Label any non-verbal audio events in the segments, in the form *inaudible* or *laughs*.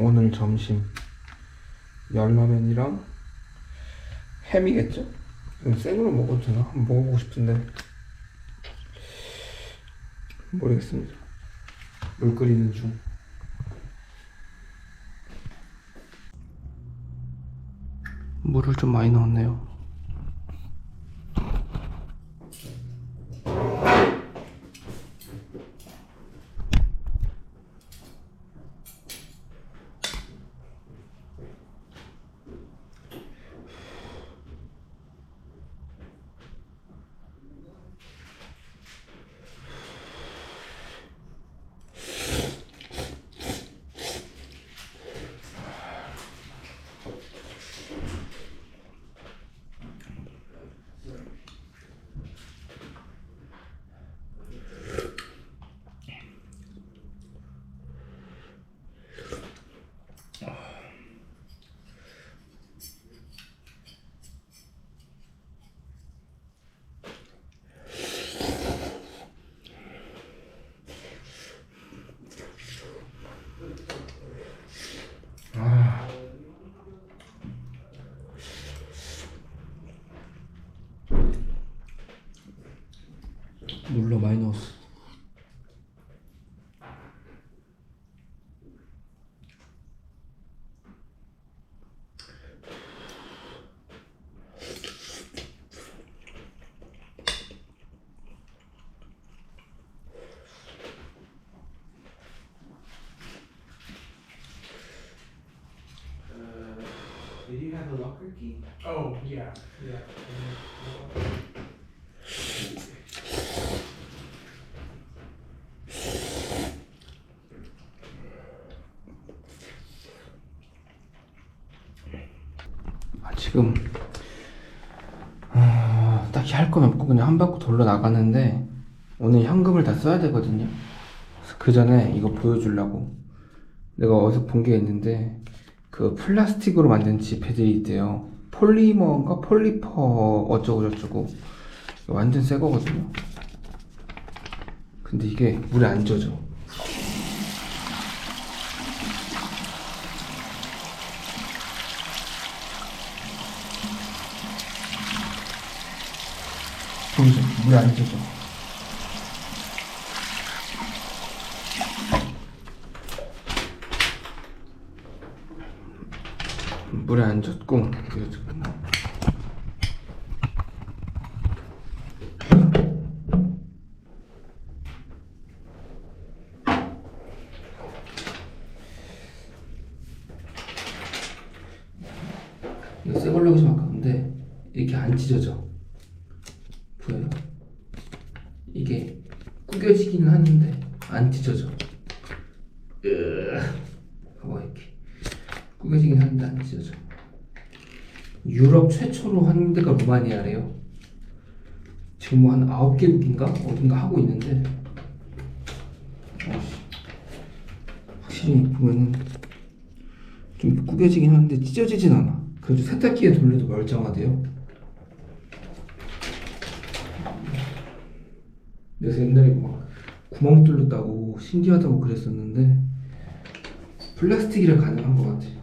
오늘 점심 열라면이랑 햄이겠죠? 생으로 먹어도 되나? 한번 먹어보고 싶은데 모르겠습니다 물 끓이는 중 물을 좀 많이 넣었네요 물로 많이 넣었어 Did you the locker key? Oh, yeah, yeah. 아, 지금 아, 딱히 할 건 없고 그냥 한 바퀴 돌러 나가는데 오늘 현금을 다 써야 되거든요. 그래서 그 전에 이거 보여주려고 내가 어디서 본 게 있는데 그 플라스틱으로 만든 지폐들이 있대요. 폴리머인가 폴리퍼 어쩌고 저쩌고 완전 새 거거든요. 근데 이게 물에 안 젖어. 보이죠? 물에 안 젖어. 물에 안 젖고 이거 새 걸로 좀 아까운데 이렇게 안 찢어져. 보여요? 이게 구겨지기는 하는데 안 찢어져. 으, 봐봐 이렇게 하는데 안 찢어져 유럽 최초로 한 데가 루마니아래요 지금 뭐한 9개국인가? 어딘가 하고 있는데 확실히 보면은 좀 구겨지긴 하는데 찢어지진 않아 그래도 세탁기에 돌려도 멀쩡하대요 그래서 옛날에 막 구멍 뚫렸다고 신기하다고 그랬었는데 플라스틱이라 가능한 것 같아.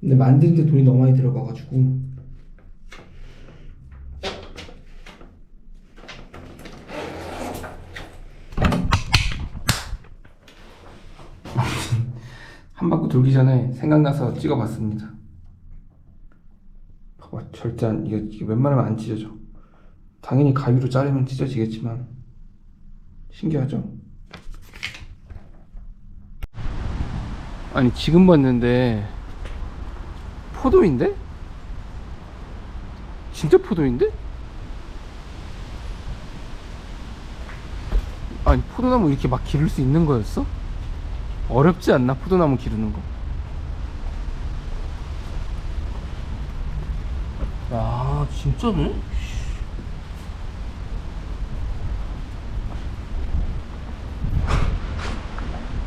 근데 만드는데 돈이 너무 많이 들어가가지고 *laughs* 한 바퀴 돌기 전에 생각나서 찍어봤습니다. 봐봐, 절대 안 이게, 이게 웬만하면 안 찢어져. 당연히 가위로 자르면 찢어지겠지만 신기하죠? 아니 지금 봤는데 포도인데? 진짜 포도인데? 아니 포도나무 이렇게 막 기를 수 있는 거였어? 어렵지 않나 포도나무 기르는 거? 야 진짜네?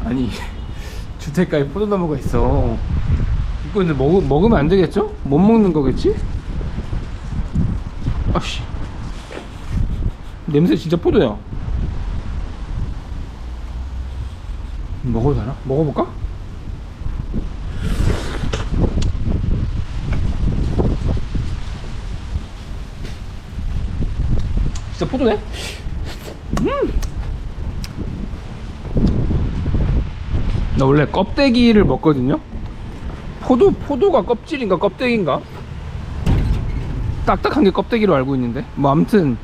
아니 *laughs* 주택가에 포도나무가 있어 근데 먹, 먹으면 안 되겠죠? 못 먹는 거겠지? 아씨 냄새 진짜 포도야 먹어도 되나? 먹어볼까? 진짜 포도네? 음! 나 원래 껍데기를 먹거든요? 포도, 포도가 껍질인가 껍데기인가? 딱딱한 게 껍데기로 알고 있는데? 뭐 아무튼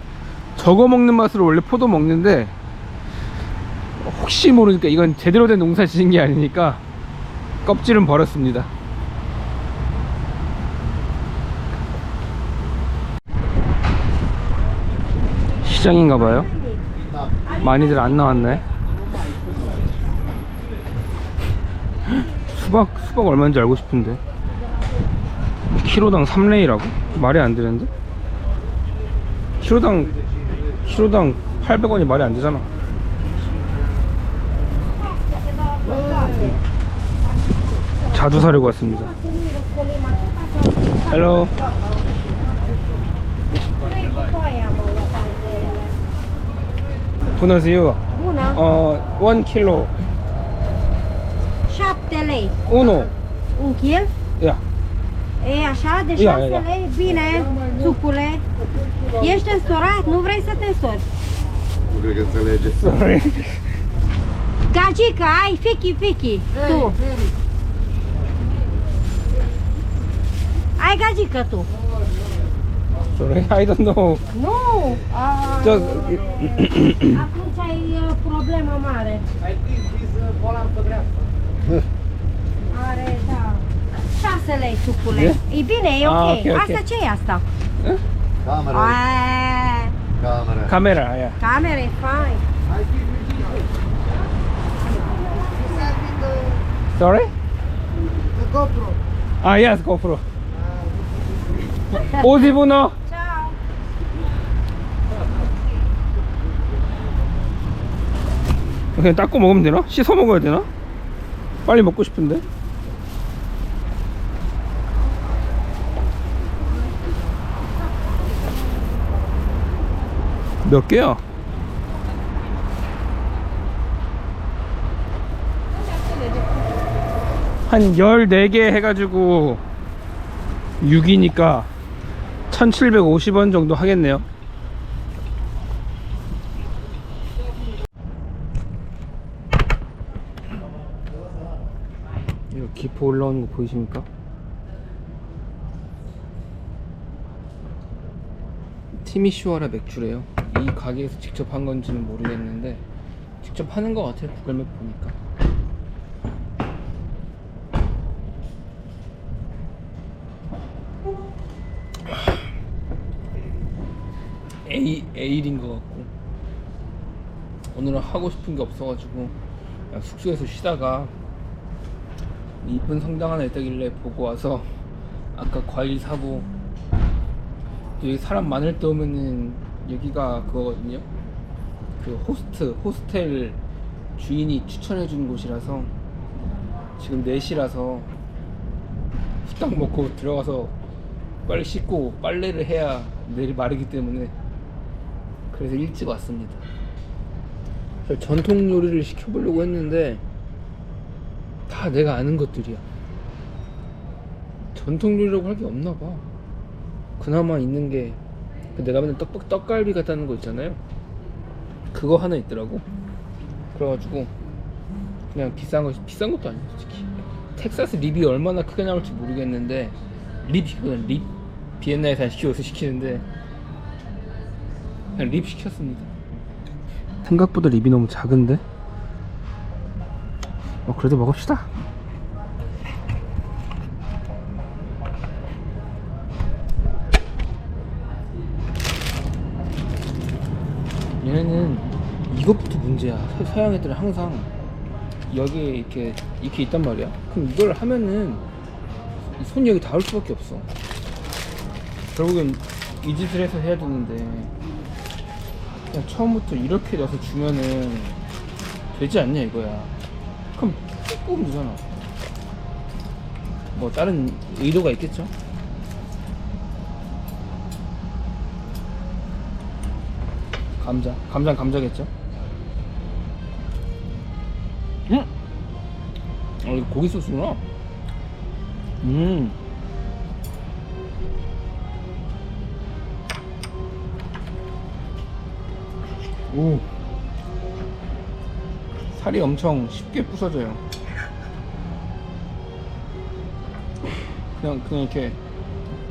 저거 먹는 맛으로 원래 포도 먹는데 혹시 모르니까 이건 제대로 된 농사 지은 게 아니니까 껍질은 버렸습니다. 시장인가봐요? 많이들 안 나왔네 수박 수박 얼마인지 알고 싶은데 키로당 3레이라고? 말이 안 되는데? 키로당 키로당 800원이 말이 안 되잖아 자두 사려고 왔습니다 헬로 Bună ziua! Bună! Uh, 1 kilo 7 lei. 1 Un kil? Ia E așa, de 6 Ia, ia, ia. lei? Bine, sucule. Ești însurat? Nu vrei să te însori? Nu cred că înțelege. Sorry Gagica, ai fichi, fichi. Tu. Ai gagică tu. Sorry I don't know Nu! A, Just, atunci ai uh, problemă mare. Are, da. *laughs* 6 lei, sucule. E? E bine, e Ah, ok. ok, ok. Asta ce e asta? Camera. Aaa, Camera. Camera, yeah camera e fain. Sorry? GoPro. Ah, yes, GoPro. 보나? Ciao. 그냥 닦고 먹으면 되나? 씻어 먹어야 되나? 빨리 먹고 싶은데. 몇 개야? 한 14개 해가지고 6이니까 1750원 정도 하겠네요 이거 기포 올라오는 거 보이십니까? 티미슈아라 맥주래요. 이 가게에서 직접 한 건지는 모르겠는데 직접 하는 것 같아요 구글맵 보니까. A, A일인 것 같고. 오늘은 하고 싶은 게 없어가지고 숙소에서 쉬다가 이쁜 성당 하나 있다길래 보고 와서 아까 과일 사고 또 여기 사람 많을 때 오면은 여기가 그거거든요 그 호스트 호스텔 주인이 추천해 주는 곳이라서 지금 4시라서 후딱 먹고 들어가서 빨리 씻고 빨래를 해야 내일 마르기 때문에 그래서 일찍 왔습니다 전통 요리를 시켜보려고 했는데 다 내가 아는 것들이야. 전통 요리라고 할 게 없나 봐. 그나마 있는 게그 내가 맨날 떡 떡갈비 같다는 거 있잖아요. 그거 하나 있더라고. 그래가지고 그냥 비싼 거 비싼 것도 아니야 솔직히. 텍사스 립이 얼마나 크게 나올지 모르겠는데 립 시키거든 립. 비엔나에서 시켜서 시키는데 그냥 립 시켰습니다. 생각보다 립이 너무 작은데? 어 그래도 먹읍시다 서- 서양 애들은 항상 여기에 이렇게 이렇게 있단 말이야. 그럼 이걸 하면은 이 손이 여기 닿을 수밖에 없어. 결국엔 이 짓을 해서 해야 되는데 그냥 처음부터 이렇게 넣어서 주면은 되지 않냐 이거야. 그럼 꾹 뽑으면 되잖아 뭐 다른 의도가 있겠죠? 감자. 감자는 감자겠죠 음 어, 이거 고기 소스구나. 음. 오. 살이 엄청 쉽게 부서져요. 그냥 그냥 이렇게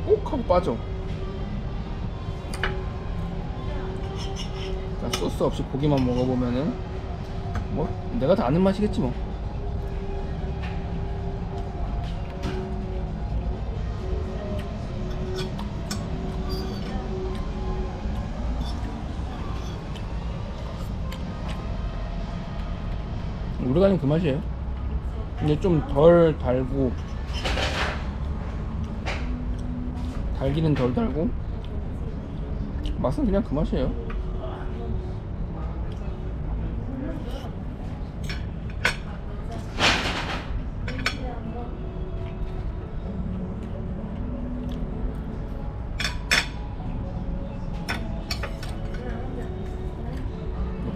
꼭 하고 빠져. 자, 소스 없이 고기만 먹어보면은 뭐 내가 다 아는 맛이겠지 뭐. 우리가는 그 맛이에요. 근데 좀 덜 달고 달기는 덜 달고 맛은 그냥 그 맛이에요.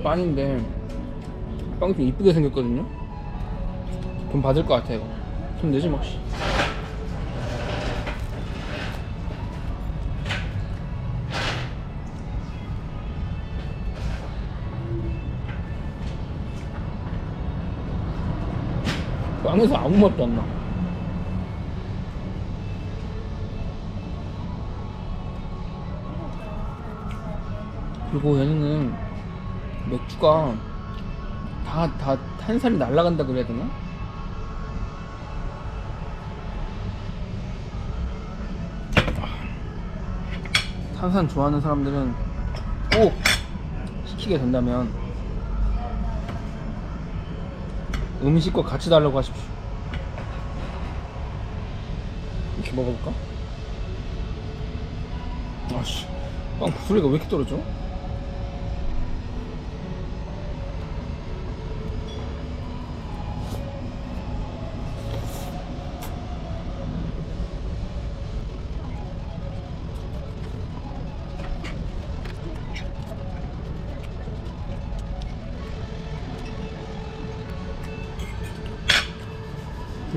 빵인데 빵이 좀 이쁘게 생겼거든요. 돈 받을 것 같아요. 돈 내지 뭐. 씨. 빵에서 아무 맛도 안 나. 그리고 얘는 맥주가 다, 다 탄산이 날아간다 그래야 되나? 탄산 좋아하는 사람들은 꼭 시키게 된다면 음식과 같이 달라고 하십시오. 이렇게 먹어볼까? 아씨, 빵 구소리가 왜 이렇게 떨어져?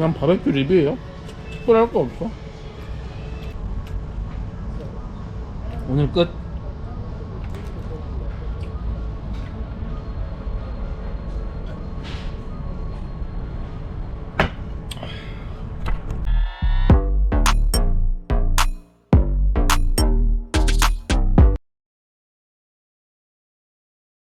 그냥 바베큐 리뷰예요. 특별할 거 없어. 오늘 끝.